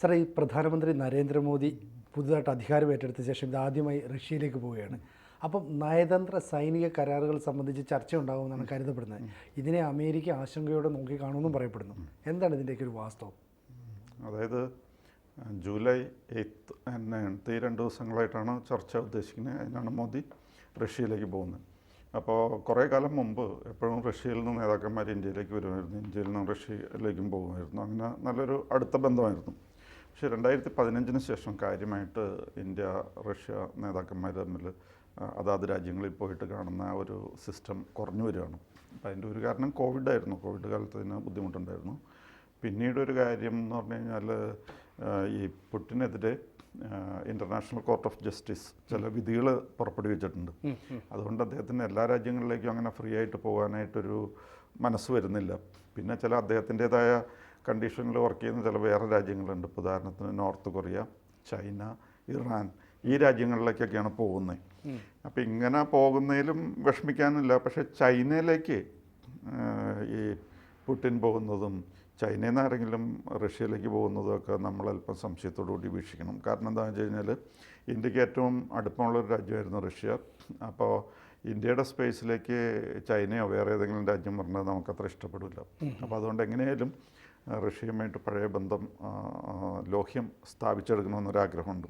സാറേ ഈ പ്രധാനമന്ത്രി നരേന്ദ്രമോദി പുതുതായിട്ട് അധികാരം ഏറ്റെടുത്ത ശേഷം ഇത് ആദ്യമായി റഷ്യയിലേക്ക് പോവുകയാണ്. അപ്പം നയതന്ത്ര സൈനിക കരാറുകൾ സംബന്ധിച്ച് ചർച്ച ഉണ്ടാകുമെന്നാണ് കരുതപ്പെടുന്നത്. ഇതിനെ അമേരിക്ക ആശങ്കയോടെ നോക്കി കാണുമെന്നും പറയപ്പെടുന്നു എന്താണ് ഇതിന്റെയൊക്കെ ഒരു വാസ്തവം? അതായത് ജൂലൈ എയ്ത്ത് നയൻത്ത് ഈ രണ്ട് ദിവസങ്ങളായിട്ടാണ് ചർച്ച ഉദ്ദേശിക്കുന്നത്. അതിനാണ് മോദി റഷ്യയിലേക്ക് പോകുന്നത്. അപ്പോൾ കുറേ കാലം മുമ്പ് എപ്പോഴും റഷ്യയിൽ നിന്ന് നേതാക്കന്മാർ ഇന്ത്യയിലേക്ക് വരുമായിരുന്നു. ഇന്ത്യയിൽ നിന്ന് റഷ്യയിലേക്കും പോകുമായിരുന്നു. അങ്ങനെ നല്ലൊരു അടുത്ത ബന്ധമായിരുന്നു. പക്ഷേ രണ്ടായിരത്തി പതിനഞ്ചിന് ശേഷം കാര്യമായിട്ട് ഇന്ത്യ റഷ്യ നേതാക്കന്മാർ തമ്മിൽ അതാത് രാജ്യങ്ങളിൽ പോയിട്ട് കാണുന്ന ഒരു സിസ്റ്റം കുറഞ്ഞു വരികയാണ്. അപ്പോൾ അതിന്റെ ഒരു കാരണം കോവിഡ് ആയിരുന്നു. കോവിഡ് കാലത്ത് ഇതിന് ബുദ്ധിമുട്ടുണ്ടായിരുന്നു. പിന്നീട് ഒരു കാര്യം എന്ന് പറഞ്ഞു കഴിഞ്ഞാൽ ഈ പുട്ടിനെതിരെ ഇന്റർനാഷണൽ കോർട്ട് ഓഫ് ജസ്റ്റിസ് ചില വിധികൾ പുറപ്പെടുവിച്ചിട്ടുണ്ട്. അതുകൊണ്ട് അദ്ദേഹത്തിന് എല്ലാ രാജ്യങ്ങളിലേക്കും അങ്ങനെ ഫ്രീ ആയിട്ട് പോകാനായിട്ടൊരു മനസ്സ് വരുന്നില്ല. പിന്നെ ചില അദ്ദേഹത്തിന്റെതായ കണ്ടീഷനിൽ വർക്ക് ചെയ്യുന്ന ചില വേറെ രാജ്യങ്ങളുണ്ട്. ഇപ്പോൾ ഉദാഹരണത്തിന് നോർത്ത് കൊറിയ ചൈന ഇറാൻ ഈ രാജ്യങ്ങളിലേക്കൊക്കെയാണ് പോകുന്നത്. അപ്പോൾ ഇങ്ങനെ പോകുന്നതിലും വിഷമിക്കാനില്ല. പക്ഷേ ചൈനയിലേക്ക് ഈ പുട്ടിൻ പോകുന്നതും ചൈനയിൽ നിന്ന് ആരെങ്കിലും റഷ്യയിലേക്ക് പോകുന്നതും ഒക്കെ നമ്മൾ അല്പം സംശയത്തോടു കൂടി വീക്ഷിക്കണം. കാരണം എന്താണെന്ന് വെച്ച് കഴിഞ്ഞാൽ ഇന്ത്യയ്ക്ക് ഏറ്റവും അടുപ്പമുള്ളൊരു രാജ്യമായിരുന്നു റഷ്യ. അപ്പോൾ ഇന്ത്യയുടെ സ്പേസിലേക്ക് ചൈനയോ വേറെ ഏതെങ്കിലും രാജ്യം പറഞ്ഞാൽ നമുക്കത്ര ഇഷ്ടപ്പെടില്ല. അപ്പോൾ അതുകൊണ്ട് എങ്ങനെയായാലും റഷ്യയുമായിട്ട് പഴയ ബന്ധം ലോഹ്യം സ്ഥാപിച്ചെടുക്കണമെന്നൊരാഗ്രഹമുണ്ട്.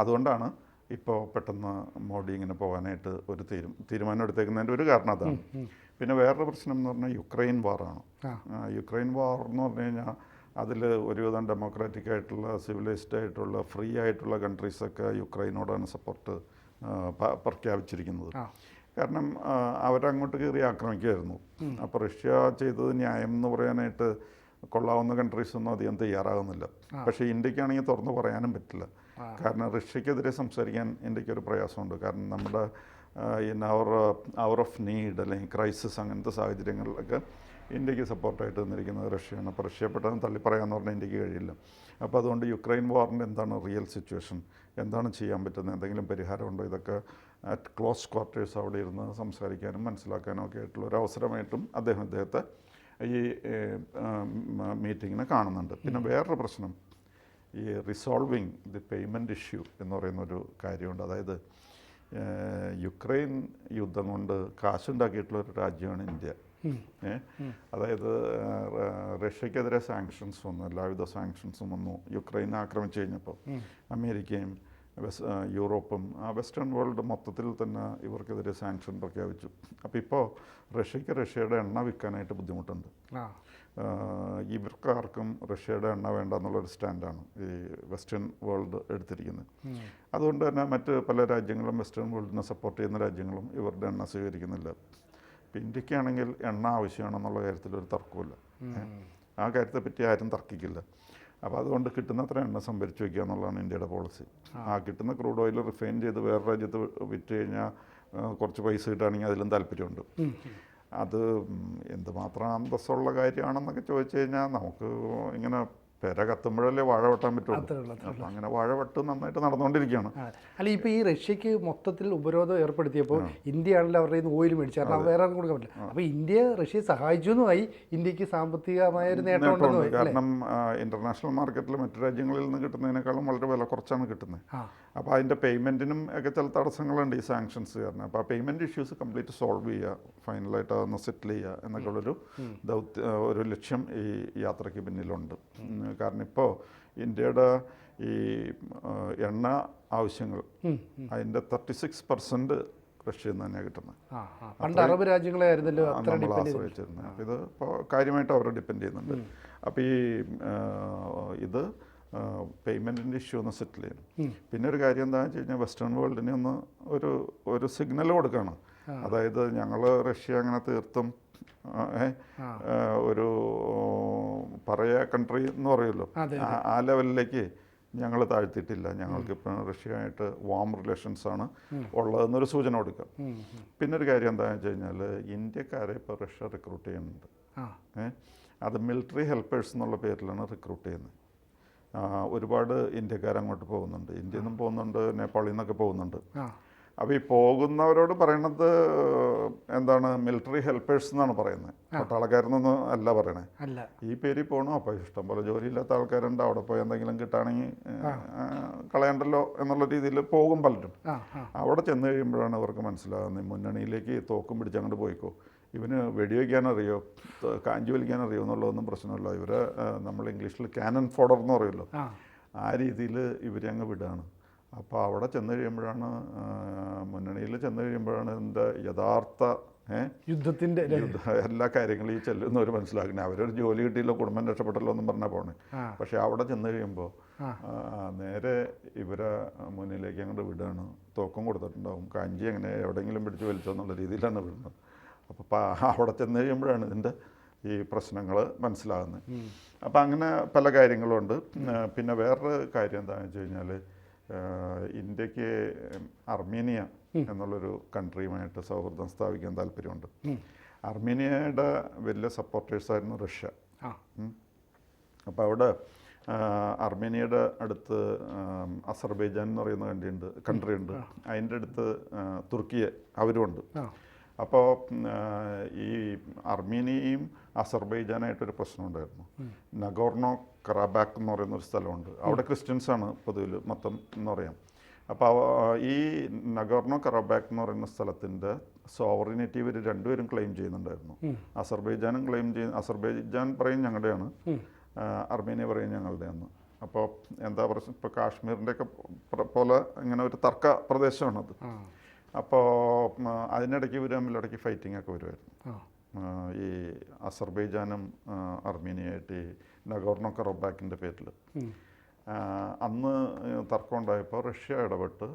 അതുകൊണ്ടാണ് ഇപ്പോൾ പെട്ടെന്ന് മോഡി ഇങ്ങനെ പോകാനായിട്ട് ഒരു തീരു തീരുമാനം എടുത്തേക്കുന്നതിന്റെ ഒരു കാരണം അതാണ്. പിന്നെ വേറൊരു പ്രശ്നം എന്ന് പറഞ്ഞാൽ യുക്രൈൻ വാറാണ്. യുക്രൈൻ വാർ എന്ന് പറഞ്ഞു കഴിഞ്ഞാൽ അതിൽ ഒരുവിധം ഡെമോക്രാറ്റിക് ആയിട്ടുള്ള സിവിലൈസ്ഡ് ആയിട്ടുള്ള ഫ്രീ ആയിട്ടുള്ള കൺട്രീസൊക്കെ യുക്രൈനോടാണ് സപ്പോർട്ട് പ്രഖ്യാപിച്ചിരിക്കുന്നത്. കാരണം അവരങ്ങോട്ട് കയറി ആക്രമിക്കുമായിരുന്നു അപ്പോൾ റഷ്യ ചെയ്തത് ന്യായം എന്ന് പറയാനായിട്ട് കൊള്ളാവുന്ന കൺട്രീസ് ഒന്നും അധികം തയ്യാറാകുന്നില്ല. പക്ഷേ ഇന്ത്യക്കാണെങ്കിൽ തുറന്നു പറയാനും പറ്റില്ല. കാരണം റഷ്യക്കെതിരെ സംസാരിക്കാൻ ഇന്ത്യയ്ക്ക് ഒരു പ്രയാസമുണ്ട്. കാരണം നമ്മുടെ in hour hour of need അല്ലെങ്കിൽ ക്രൈസിസ് അങ്ങനത്തെ സാഹചര്യങ്ങളിലൊക്കെ ഇന്ത്യയ്ക്ക് സപ്പോർട്ടായിട്ട് നിന്നിരിക്കുന്നത് റഷ്യയാണ്. അപ്പോൾ റഷ്യ പെട്ടെന്ന് തള്ളിപ്പറയാന്ന് പറഞ്ഞാൽ ഇന്ത്യയ്ക്ക് കഴിയില്ല. അപ്പോൾ അതുകൊണ്ട് യുക്രൈൻ വാറിന്റെ എന്താണ് റിയൽ സിറ്റുവേഷൻ എന്താണ് ചെയ്യാൻ പറ്റുന്നത്? എന്തെങ്കിലും പരിഹാരമുണ്ടോ? ഇതൊക്കെ അറ്റ് ക്ലോസ് ക്വാർട്ടേഴ്സ് അവിടെ ഇരുന്ന് സംസാരിക്കാനും മനസ്സിലാക്കാനും ഒക്കെ ആയിട്ടുള്ള ഒരു അവസരമായിട്ടും അദ്ദേഹം അദ്ദേഹത്തെ ഈ മീറ്റിങ്ങിനെ കാണുന്നുണ്ട്. പിന്നെ വേറൊരു പ്രശ്നം. ഈ റിസോൾവിങ് ദി പേയ്മെന്റ് ഇഷ്യൂ എന്ന് പറയുന്നൊരു കാര്യമുണ്ട്. അതായത് യുക്രൈൻ യുദ്ധം കൊണ്ട് കാശുണ്ടാക്കിയിട്ടുള്ള ഒരു രാജ്യമാണ് ഇന്ത്യ. അതായത് റഷ്യക്കെതിരെ സാങ്ഷൻസ് വന്നു എല്ലാവിധ സാങ്ഷൻസും വന്നു. യുക്രൈൻ ആക്രമിച്ചു കഴിഞ്ഞപ്പോൾ അമേരിക്കയും യൂറോപ്പും വെസ്റ്റേൺ വേൾഡ് മൊത്തത്തിൽ തന്നെ ഇവർക്കെതിരെ സാങ്ഷൻ പ്രഖ്യാപിച്ചു. അപ്പോൾ ഇപ്പോൾ റഷ്യക്ക് റഷ്യയുടെ എണ്ണ വിൽക്കാനായിട്ട് ബുദ്ധിമുട്ടുണ്ട്. ഇവർക്കാർക്കും റഷ്യയുടെ എണ്ണ വേണ്ട എന്നുള്ളൊരു സ്റ്റാൻഡാണ് ഈ വെസ്റ്റേൺ വേൾഡ് എടുത്തിരിക്കുന്നത്. അതുകൊണ്ട് തന്നെ മറ്റ് പല രാജ്യങ്ങളും വെസ്റ്റേൺ വേൾഡിനെ സപ്പോർട്ട് ചെയ്യുന്ന രാജ്യങ്ങളും ഇവരുടെ എണ്ണ സ്വീകരിക്കുന്നില്ല. ഇപ്പം ഇന്ത്യക്കാണെങ്കിൽ എണ്ണ ആവശ്യമാണെന്നുള്ള കാര്യത്തിൽ ഒരു തർക്കമില്ല ആ കാര്യത്തെ പറ്റി ആരും തർക്കിക്കില്ല. അപ്പോൾ അതുകൊണ്ട് കിട്ടുന്നത്ര എണ്ണ സംഭരിച്ചു വയ്ക്കുക എന്നുള്ളതാണ് ഇന്ത്യയുടെ പോളിസി. ആ. കിട്ടുന്ന ക്രൂഡ് ഓയിൽ റിഫൈൻ ചെയ്ത് വേറെ രാജ്യത്ത് വിറ്റ് കഴിഞ്ഞാൽ കുറച്ച് പൈസ കിട്ടുകയാണെങ്കിൽ അതിലും താല്പര്യമുണ്ട്. അത് എന്തുമാത്രം അന്തസ്സുള്ള കാര്യമാണെന്നൊക്കെ ചോദിച്ചു കഴിഞ്ഞാൽ നമുക്ക് ഇങ്ങനെ പെര കത്തുമ്പോഴല്ലേ വാഴ വെട്ടാൻ പറ്റുള്ളൂ. അപ്പം അങ്ങനെ വാഴ വെട്ട് നന്നായിട്ട് നടന്നുകൊണ്ടിരിക്കുകയാണ്. അല്ല ഇപ്പോൾ ഈ റഷ്യക്ക് മൊത്തത്തിൽ ഉപരോധം ഏർപ്പെടുത്തിയപ്പോൾ ഇന്ത്യ ഇന്ത്യയാണല്ലോ അവരുടെ കയ്യിൽ ഓയിൽ മേടിച്ചു കാരണം വേറെ ആർക്കും കൊടുക്കാൻ പറ്റില്ല. അപ്പോൾ ഇന്ത്യ റഷ്യയെ സഹായിച്ചു എന്നുമായി ഇന്ത്യയ്ക്ക് സാമ്പത്തികമായ ഒരു നേട്ടം ഉണ്ടെന്ന് കാരണം ഇന്റർനാഷണൽ മാർക്കറ്റിൽ മറ്റു രാജ്യങ്ങളിൽ നിന്ന് കിട്ടുന്നതിനേക്കാളും വളരെ വില കുറച്ചാണ് കിട്ടുന്നത്. അപ്പൊ അപ്പോൾ അതിന്റെ പേയ്മെന്റിനും ഒക്കെ ചില തടസ്സങ്ങളുണ്ട് ഈ സാങ്ഷൻസ് കാരണം. അപ്പോൾ ആ പേയ്മെന്റ് ഇഷ്യൂസ് കംപ്ലീറ്റ് സോൾവ് ചെയ്യുക ഫൈനലായിട്ട് അതൊന്ന് സെറ്റിൽ ചെയ്യുക എന്നൊക്കെ ഉള്ളൊരു ദൗത്യ ഒരു ലക്ഷ്യം ഈ യാത്രയ്ക്ക് പിന്നിലുണ്ട്. ഉം, കാരണം ഇപ്പോൾ ഇന്ത്യയുടെ ഈ എണ്ണ ആവശ്യങ്ങൾ അതിന്റെ തേർട്ടി സിക്സ് പെർസെന്റ് റഷ്യയിൽ നിന്ന് തന്നെയാണ് കിട്ടുന്നത്. അറബ് രാജ്യങ്ങളായിരുന്നല്ലോ നമ്മൾ ആശ്രയിച്ചിരുന്നത്. അപ്പോൾ ഇത് ഇപ്പോൾ കാര്യമായിട്ട് അവരെ ഡിപ്പെൻഡ് ചെയ്യുന്നുണ്ട്. അപ്പോൾ ഈ ഇത് പേയ്മെന്റിന്റെ ഇഷ്യൂ ഒന്ന് സെറ്റിൽ ചെയ്യണം. പിന്നെ ഒരു കാര്യം എന്താണെന്ന് വെച്ച് കഴിഞ്ഞാൽ വെസ്റ്റേൺ വേൾഡിനെ ഒന്ന് ഒരു ഒരു സിഗ്നൽ കൊടുക്കുകയാണ് അതായത് ഞങ്ങൾ റഷ്യ അങ്ങനെ തീർത്തും ഒരു പറയ കൺട്രി എന്ന് പറയുമല്ലോ. ആ- ലെവലിലേക്ക് ഞങ്ങൾ താഴ്ത്തിയിട്ടില്ല. ഞങ്ങൾക്ക് ഇപ്പം റഷ്യയായിട്ട് വാം റിലേഷൻസ് ആണ് ഉള്ളതെന്നൊരു സൂചന കൊടുക്കാം. പിന്നെ ഒരു കാര്യം എന്താണെന്ന് വെച്ച് കഴിഞ്ഞാൽ ഇന്ത്യക്കാരെ ഇപ്പോൾ റഷ്യ റിക്രൂട്ട് ചെയ്യുന്നുണ്ട്. ആ. ഏ അത് മിലിറ്ററി ഹെൽപ്പേഴ്സ് എന്നുള്ള പേരിലാണ് റിക്രൂട്ട് ചെയ്യുന്നത്. ഒരുപാട് ഇന്ത്യക്കാർ അങ്ങോട്ട് പോകുന്നുണ്ട്. ഇന്ത്യയിൽ നിന്നും പോകുന്നുണ്ട് നേപ്പാളിൽ നിന്നൊക്കെ പോകുന്നുണ്ട്. അപ്പോൾ ഈ പോകുന്നവരോട് പറയണത് എന്താണ് മിലിറ്ററി ഹെൽപ്പേഴ്സ് എന്നാണ് പറയുന്നത്. പട്ടാളക്കാരെന്നൊന്നും അല്ല പറയണേ. അല്ല. ഈ പേരിൽ പോകണം അപ്പോൾ ഇഷ്ടംപോലെ ജോലിയില്ലാത്ത ആൾക്കാരുണ്ട്. അവിടെ പോയി എന്തെങ്കിലും കിട്ടുകയാണെങ്കിൽ കളയണ്ടല്ലോ എന്നുള്ള രീതിയിൽ പോകും പലരും. അവിടെ ചെന്ന് കഴിയുമ്പോഴാണ് അവർക്ക് മനസ്സിലാകുന്നത്. മുന്നണിയിലേക്ക് തോക്കും പിടിച്ചങ്ങോട്ട് പോയിക്കോ. ഇവന് വെടിവെക്കാനറിയോ? കാഞ്ചി വലിക്കാനറിയോ എന്നുള്ളതൊന്നും പ്രശ്നമല്ല. ഇവരെ നമ്മൾ ഇംഗ്ലീഷിൽ ക്യാനൻ ഫോഡർ എന്ന് പറയുമല്ലോ. ആ. രീതിയിൽ ഇവരെ അങ്ങ് വിടുകയാണ് അപ്പോൾ അവിടെ ചെന്ന് കഴിയുമ്പോഴാണ് മുന്നണിയിൽ ചെന്ന് കഴിയുമ്പോഴാണ് ഇതിന്റെ യഥാർത്ഥ യുദ്ധത്തിന്റെ യുദ്ധത്തിന്റെ എല്ലാ കാര്യങ്ങളും ഈ ചെല്ലുന്നവർ മനസ്സിലാക്കുന്നത് അവരൊരു ജോലി കിട്ടിയില്ല കുടുംബം രക്ഷപ്പെട്ടല്ലോ എന്നും പറഞ്ഞാൽ പോണേ. പക്ഷെ അവിടെ ചെന്ന് കഴിയുമ്പോൾ നേരെ ഇവരെ മുന്നിലേക്ക് അങ്ങോട്ട് വിടുകയാണ് തോക്കം കൊടുത്തിട്ടുണ്ടാവും. കാഞ്ചി എങ്ങനെ എവിടെയെങ്കിലും പിടിച്ച് വലിച്ചോ എന്നുള്ള രീതിയിലാണ് വിടുന്നത്. അപ്പോൾ അവിടെ ചെന്ന് കഴിയുമ്പോഴാണ് ഇതിന്റെ ഈ പ്രശ്നങ്ങൾ മനസ്സിലാകുന്നത്. അപ്പോൾ അങ്ങനെ പല കാര്യങ്ങളുണ്ട്. പിന്നെ വേറൊരു കാര്യം എന്താണെന്ന് വെച്ച് കഴിഞ്ഞാൽ ഇന്ത്യയ്ക്ക് അർമേനിയ എന്നുള്ളൊരു കൺട്രിയുമായിട്ട് സൗഹൃദം സ്ഥാപിക്കാൻ താല്പര്യമുണ്ട്. അർമേനിയയുടെ വലിയ സപ്പോർട്ടേഴ്സായിരുന്നു റഷ്യ. അപ്പോൾ അവിടെ അർമീനിയയുടെ അടുത്ത് അസർബൈജാൻ എന്ന് പറയുന്ന കൺട്രി ഉണ്ട് കൺട്രി ഉണ്ട് അതിന്റെ അടുത്ത് തുർക്കിയെ തുർക്കിയ അവരുമുണ്ട്. അപ്പോൾ ഈ അർമേനിയയും അസർബൈജാനായിട്ടൊരു പ്രശ്നമുണ്ടായിരുന്നു. നഗോർണോ കറാബാക്ക് എന്ന് പറയുന്ന ഒരു സ്ഥലമുണ്ട്. അവിടെ ക്രിസ്ത്യൻസാണ് പൊതുവിൽ മൊത്തം എന്ന് പറയാം. അപ്പോൾ ഈ നഗോർണോ കറാബാക്ക് എന്ന് പറയുന്ന സ്ഥലത്തിന്റെ സോവറിനിറ്റി ഇവർ രണ്ടുപേരും ക്ലെയിം ചെയ്യുന്നുണ്ടായിരുന്നു. അസർബൈജാനും ക്ലെയിം ചെയ്യുന്ന അസർബൈജാൻ പറയും ഞങ്ങളുടെയാണ്. അർമേനിയ പറയും ഞങ്ങളുടെയാണ്. അപ്പോൾ എന്താ പ്രശ്നം? ഇപ്പോൾ കാശ്മീരിന്റെ ഒക്കെ പോലെ ഇങ്ങനെ ഒരു തർക്ക പ്രദേശമാണത്. അപ്പോൾ അതിനിടയ്ക്ക് ഇവർ തമ്മിൽ ഇടയ്ക്ക് ഫൈറ്റിംഗ് ഒക്കെ വരുമായിരുന്നു ഈ അസർബൈജാനും അർമേനിയായിട്ട് ഈ നഗോർണോ കറോബാക്കിന്റെ പേരിൽ. അന്ന് തർക്കം ഉണ്ടായപ്പോൾ റഷ്യ ഇടപെട്ട്.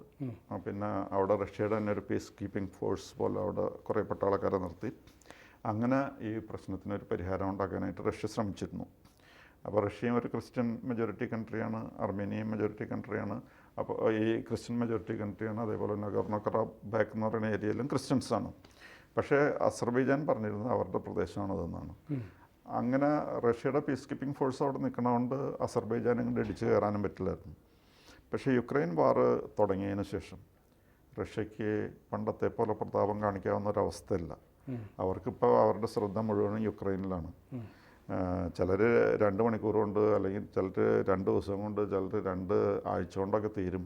പിന്നെ അവിടെ റഷ്യയുടെ തന്നെ ഒരു പീസ് കീപ്പിംഗ് ഫോഴ്സ് പോലെ അവിടെ കുറേ പട്ടാളക്കാരെ നിർത്തി. അങ്ങനെ ഈ പ്രശ്നത്തിനൊരു പരിഹാരം ഉണ്ടാക്കാനായിട്ട് റഷ്യ ശ്രമിച്ചിരുന്നു. അപ്പോൾ റഷ്യയും ഒരു ക്രിസ്ത്യൻ മെജോറിറ്റി കൺട്രിയാണ് അർമേനിയയും മെജോറിറ്റി കൺട്രിയാണ് അപ്പോൾ ഈ ക്രിസ്ത്യൻ മെജോറിറ്റി കൺട്രിയാണ് അതേപോലെ നഗർണോ കറാബാക്ക് എന്ന് പറയുന്ന ഏരിയയിലും ക്രിസ്ത്യൻസാണ്. പക്ഷേ അസർബൈജാൻ പറഞ്ഞിരുന്നത് അവരുടെ പ്രദേശമാണതെന്നാണ് അങ്ങനെ റഷ്യയുടെ പീസ് കീപ്പിംഗ് ഫോഴ്സ് അവിടെ നിൽക്കണതുകൊണ്ട് അസർബൈജാൻ ഇങ്ങോട്ട് ഇടിച്ചു കയറാനും പറ്റില്ലായിരുന്നു. പക്ഷേ യുക്രൈൻ വാർ തുടങ്ങിയതിന് ശേഷം റഷ്യക്ക് പണ്ടത്തെ പോലെ പ്രതാപം കാണിക്കാവുന്ന ഒരവസ്ഥയില്ല. അവർക്കിപ്പോൾ അവരുടെ ശ്രദ്ധ മുഴുവനും യുക്രൈനിലാണ്. ചിലർ രണ്ട് മണിക്കൂർ കൊണ്ട് അല്ലെങ്കിൽ ചിലർ രണ്ട് ദിവസം കൊണ്ട് ചിലർ രണ്ട് ആഴ്ച കൊണ്ടൊക്കെ തീരും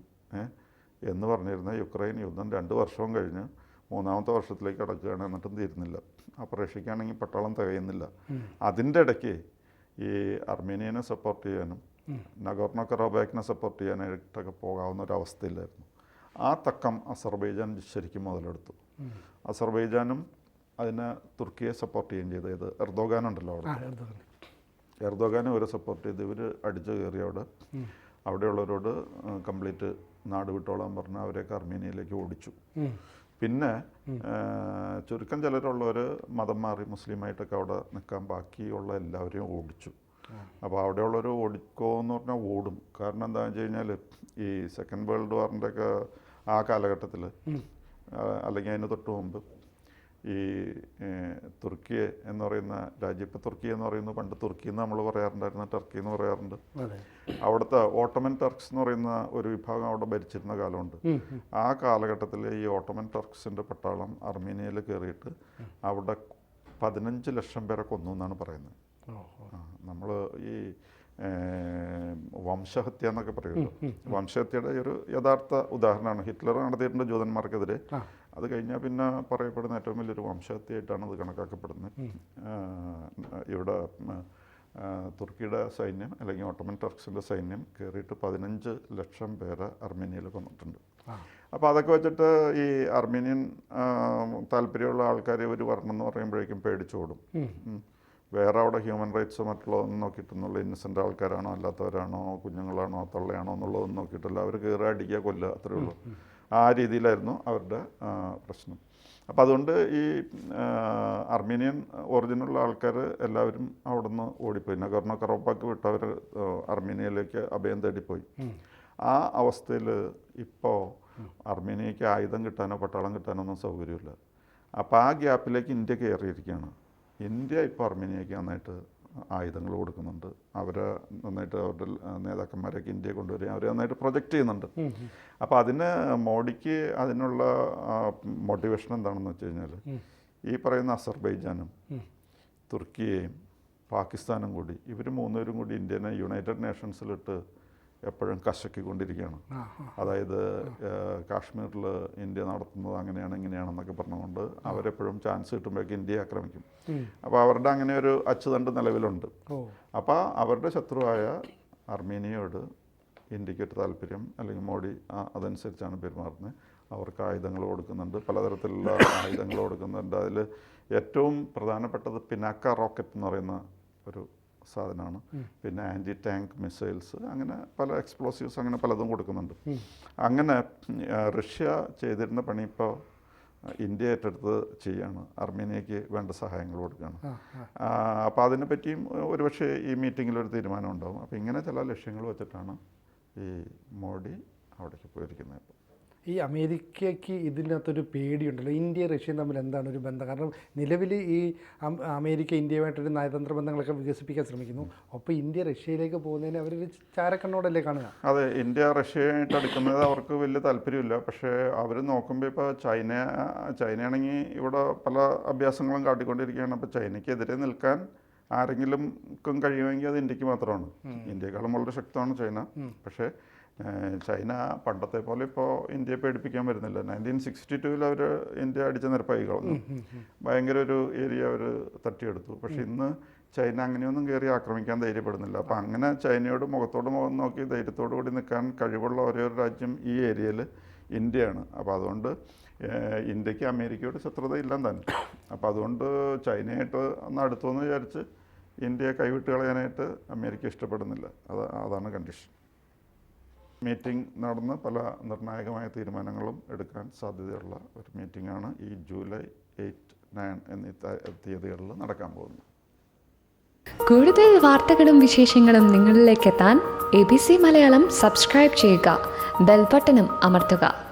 എന്ന് പറഞ്ഞിരുന്ന യുക്രൈൻ യുദ്ധം രണ്ട് വർഷവും കഴിഞ്ഞ് മൂന്നാമത്തെ വർഷത്തിലേക്ക് അടക്കുകയാണ് എന്നിട്ടും തീരുന്നില്ല. അപ്പോൾ റഷ്യക്കാണെങ്കിൽ പട്ടാളം തികയുന്നില്ല. അതിന്റെ ഇടയ്ക്ക് ഈ അർമേനിയനെ സപ്പോർട്ട് ചെയ്യാനും നഗോർണോ കറോബാക്കിനെ സപ്പോർട്ട് ചെയ്യാനായിട്ടൊക്കെ പോകാവുന്ന ഒരു അവസ്ഥയിലായിരുന്നു. ആ തക്കം അസർബൈജാൻ ശരിക്കും മുതലെടുത്തു. അസർബൈജാനും അതിനെ തുർക്കിയെ സപ്പോർട്ട് ചെയ്യുകയും ചെയ്തു. ഇത് എർദോഗാൻ ഉണ്ടല്ലോ അവിടെ. എർദോഗാനും ഇവരെ സപ്പോർട്ട് ചെയ്ത്. ഇവർ അടിച്ചു കയറി അവിടെ. അവിടെയുള്ളവരോട് കംപ്ലീറ്റ് നാട് വിട്ടോളാൻ പറഞ്ഞ് അവരെയൊക്കെ അർമേനിയയിലേക്ക് ഓടിച്ചു. പിന്നെ ചുരുക്കം ചിലരുള്ളവർ മതം മാറി മുസ്ലിമായിട്ടൊക്കെ അവിടെ നിൽക്കാൻ ബാക്കിയുള്ള എല്ലാവരെയും ഓടിച്ചു. അപ്പോൾ അവിടെയുള്ളവർ ഓടിക്കോ എന്ന് പറഞ്ഞാൽ ഓടും. കാരണം എന്താണെന്ന് വെച്ച് കഴിഞ്ഞാൽ ഈ സെക്കൻഡ് വേൾഡ് വാറിന്റെ ഒക്കെ ആ കാലഘട്ടത്തിൽ അല്ലെങ്കിൽ അതിന് തൊട്ട് മുമ്പ് ഈ തുർക്കി എന്ന് പറയുന്ന രാജ്യം ഇപ്പോൾ തുർക്കി എന്ന് പറയുന്നത് പണ്ട് തുർക്കി എന്ന് നമ്മൾ പറയാറുണ്ടായിരുന്ന ടർക്കി എന്ന് പറയാറുണ്ട്. അവിടുത്തെ ഓട്ടോമൻ ടർക്സ് എന്ന് പറയുന്ന ഒരു വിഭാഗം അവിടെ ഭരിച്ചിരുന്ന കാലമുണ്ട്. ആ കാലഘട്ടത്തിൽ ഈ ഓട്ടോമൻ ടർക്സിന്റെ പട്ടാളം അർമേനിയയിൽ കയറിയിട്ട് അവിടെ പതിനഞ്ച് ലക്ഷം പേരെ കൊന്നു എന്നാണ് പറയുന്നത്. നമ്മൾ ഈ വംശഹത്യ എന്നൊക്കെ പറയുമല്ലോ വംശഹത്യയുടെ ഒരു യഥാർത്ഥ ഉദാഹരണമാണ്. ഹിറ്റ്ലർ നടത്തിയിട്ടുണ്ട് ജൂതന്മാർക്കെതിരെ. അത് കഴിഞ്ഞാൽ പിന്നെ പറയപ്പെടുന്ന ഏറ്റവും വലിയൊരു വംശഹത്യയായിട്ടാണ് അത് കണക്കാക്കപ്പെടുന്നത്. ഇവിടെ തുർക്കിയുടെ സൈന്യം അല്ലെങ്കിൽ ഓട്ടോമൻ ടർക്സിന്റെ സൈന്യം കയറിയിട്ട് പതിനഞ്ച് ലക്ഷം പേരെ അർമേനിയയിൽ കൊന്നിട്ടുണ്ട്. അപ്പോൾ അതൊക്കെ വെച്ചിട്ട് ഈ അർമേനിയൻ താല്പര്യമുള്ള ആൾക്കാർ ഒരു വരണം എന്ന് പറയുമ്പോഴേക്കും പേടിച്ചോടും. വേറെ അവിടെ ഹ്യൂമൻ റൈറ്റ്സ് മറ്റുള്ളതൊന്നും നോക്കിയിട്ടൊന്നുള്ള ഇന്നസെന്റ് ആൾക്കാരാണോ അല്ലാത്തവരാണോ കുഞ്ഞുങ്ങളാണോ തള്ളയാണോ എന്നുള്ളതൊന്നും നോക്കിയിട്ടില്ല. അവർ കയറി അടിക്കുക കൊല്ലുക അത്രേ ഉള്ളൂ. ആ രീതിയിലായിരുന്നു അവരുടെ പ്രശ്നം. അപ്പോൾ അതുകൊണ്ട് ഈ അർമീനിയൻ ഒറിജിനുള്ള ആൾക്കാർ എല്ലാവരും അവിടെ നിന്ന് ഓടിപ്പോയി. നഗർണോ കറോപ്പാക്ക് വിട്ടവർ അർമേനിയയിലേക്ക് അഭയം തേടിപ്പോയി. ആ അവസ്ഥയിൽ ഇപ്പോൾ അർമേനിയയ്ക്ക് ആയുധം കിട്ടാനോ പട്ടാളം കിട്ടാനോ ഒന്നും സൗകര്യമില്ല. അപ്പോൾ ആ ഗ്യാപ്പിലേക്ക് ഇന്ത്യ കയറിയിരിക്കുകയാണ്. ഇന്ത്യ ഇപ്പോൾ അർമേനിയയ്ക്ക് നന്നായിട്ട് ആയുധങ്ങൾ കൊടുക്കുന്നുണ്ട്. അവരെ നന്നായിട്ട് അവരുടെ നേതാക്കന്മാരൊക്കെ ഇന്ത്യയെ കൊണ്ടുവരിക അവരെ നന്നായിട്ട് പ്രൊജക്റ്റ് ചെയ്യുന്നുണ്ട്. അപ്പോൾ അതിന് മോഡിക്ക് അതിനുള്ള മോട്ടിവേഷൻ എന്താണെന്ന് വെച്ച് കഴിഞ്ഞാൽ ഈ പറയുന്ന അസർബൈജാനും തുർക്കിയെയും പാകിസ്ഥാനും കൂടി ഇവർ മൂന്നുപേരും കൂടി ഇന്ത്യനെ യുണൈറ്റഡ് നേഷൻസിലിട്ട് എപ്പോഴും കശക്കിക്കൊണ്ടിരിക്കുകയാണ്. അതായത് കാശ്മീരിൽ ഇന്ത്യ നടത്തുന്നത് അങ്ങനെയാണ് ഇങ്ങനെയാണെന്നൊക്കെ പറഞ്ഞുകൊണ്ട് അവരെപ്പോഴും ചാൻസ് കിട്ടുമ്പോഴേക്ക് ഇന്ത്യയെ ആക്രമിക്കും. അപ്പോൾ അവരുടെ അങ്ങനെ ഒരു അച്ചുതണ്ട് നിലവിലുണ്ട്. അപ്പോൾ അവരുടെ ശത്രുവായ അർമേനിയയോട് ഇന്ത്യയ്ക്ക് ഒരു താല്പര്യം അല്ലെങ്കിൽ മോഡി അതനുസരിച്ചാണ് പെരുമാറുന്നത്. അവർക്ക് ആയുധങ്ങൾ കൊടുക്കുന്നുണ്ട്. പലതരത്തിലുള്ള ആയുധങ്ങൾ കൊടുക്കുന്നുണ്ട്. അതിൽ ഏറ്റവും പ്രധാനപ്പെട്ടത് പിനാക്ക റോക്കറ്റ് എന്ന് പറയുന്ന ഒരു സാധനമാണ്. പിന്നെ ആന്റി ടാങ്ക് മിസൈൽസ് അങ്ങനെ പല എക്സ്പ്ലോസീവ്സ് അങ്ങനെ പലതും കൊടുക്കുന്നുണ്ട്. അങ്ങനെ റഷ്യ ചെയ്തിരുന്ന പണി ഇപ്പോൾ ഇന്ത്യ ഏറ്റെടുത്ത് ചെയ്യാണ്. അർമേനിയക്ക് വേണ്ട സഹായങ്ങൾ കൊടുക്കുകയാണ്. അപ്പോൾ അതിനെ പറ്റിയും ഒരുപക്ഷെ ഈ മീറ്റിങ്ങിൽ ഒരു തീരുമാനം ഉണ്ടാവും. അപ്പോൾ ഇങ്ങനെ ചില ലക്ഷ്യങ്ങൾ വെച്ചിട്ടാണ് ഈ മോഡി അവിടേക്ക് പോയിരിക്കുന്നത് ഇപ്പോൾ. ഈ അമേരിക്കയ്ക്ക് ഇതിനകത്തൊരു പേടിയുണ്ടല്ലോ. ഇന്ത്യ റഷ്യയും തമ്മിൽ എന്താണ് ഒരു ബന്ധം? കാരണം നിലവിൽ ഈ അമേരിക്ക ഇന്ത്യയുമായിട്ടൊരു നയതന്ത്ര ബന്ധങ്ങളൊക്കെ വികസിപ്പിക്കാൻ ശ്രമിക്കുന്നു. അപ്പോൾ ഇന്ത്യ റഷ്യയിലേക്ക് പോകുന്നതിന് അവരൊരു ചാരക്കണ്ണോടല്ലേ കാണുക? അതെ ഇന്ത്യ റഷ്യയായിട്ട് അടുക്കുന്നത് അവർക്ക് വലിയ താല്പര്യമില്ല. പക്ഷേ അവർ നോക്കുമ്പോൾ ഇപ്പോൾ ചൈന ചൈനയാണെങ്കിൽ ഇവിടെ പല അഭ്യാസങ്ങളും കാട്ടിക്കൊണ്ടിരിക്കുകയാണ്. അപ്പോൾ ചൈനയ്ക്കെതിരെ നിൽക്കാൻ ആരെങ്കിലും കഴിയുമെങ്കിൽ അത് ഇന്ത്യയ്ക്ക് മാത്രമാണ്. ഇന്ത്യയെക്കാളും വളരെ ശക്തമാണ് ചൈന. പക്ഷേ ചൈന പണ്ടത്തെ പോലെ ഇപ്പോൾ ഇന്ത്യയെ പേടിപ്പിക്കാൻ വരുന്നില്ല. നയന്റീൻ സിക്സ്റ്റി ടൂവിൽ അവർ ഇന്ത്യ അടിച്ച നിരപ്പായി കളഞ്ഞു ഭയങ്കര ഒരു ഏരിയ അവർ തട്ടിയെടുത്തു. പക്ഷെ ഇന്ന് ചൈന അങ്ങനെയൊന്നും കയറി ആക്രമിക്കാൻ ധൈര്യപ്പെടുന്നില്ല. അപ്പം അങ്ങനെ ചൈനയോട് മുഖത്തോട് മുഖം നോക്കി ധൈര്യത്തോടു കൂടി നിൽക്കാൻ കഴിവുള്ള ഒരേ ഒരു രാജ്യം ഈ ഏരിയയിൽ ഇന്ത്യയാണ്. അപ്പോൾ അതുകൊണ്ട് ഇന്ത്യയ്ക്ക് അമേരിക്കയോട് ശത്രുത ഇല്ലെന്ന് തന്നെ. അപ്പോൾ അതുകൊണ്ട് ചൈനയായിട്ട് ഒന്ന് അടുത്തു എന്ന് വിചാരിച്ച് ഇന്ത്യയെ കൈവിട്ട് കളയാനായിട്ട് അമേരിക്ക ഇഷ്ടപ്പെടുന്നില്ല. അത് അതാണ് കണ്ടീഷൻ മീറ്റിംഗ് നടന്ന് പല നിർണായകമായ തീരുമാനങ്ങളും എടുക്കാൻ സാധ്യതയുള്ള ഒരു മീറ്റിംഗ് ആണ് ഈ ജൂലൈ എയ്റ്റ് നയൻ എന്നീ തീയതികളിൽ നടക്കാൻ പോകുന്നത്. കൂടുതൽ വാർത്തകളും വിശേഷങ്ങളും നിങ്ങളിലേക്ക് എത്താൻ A B C Malayalam subscribe ചെയ്യുക ബെൽബട്ടനും അമർത്തുക.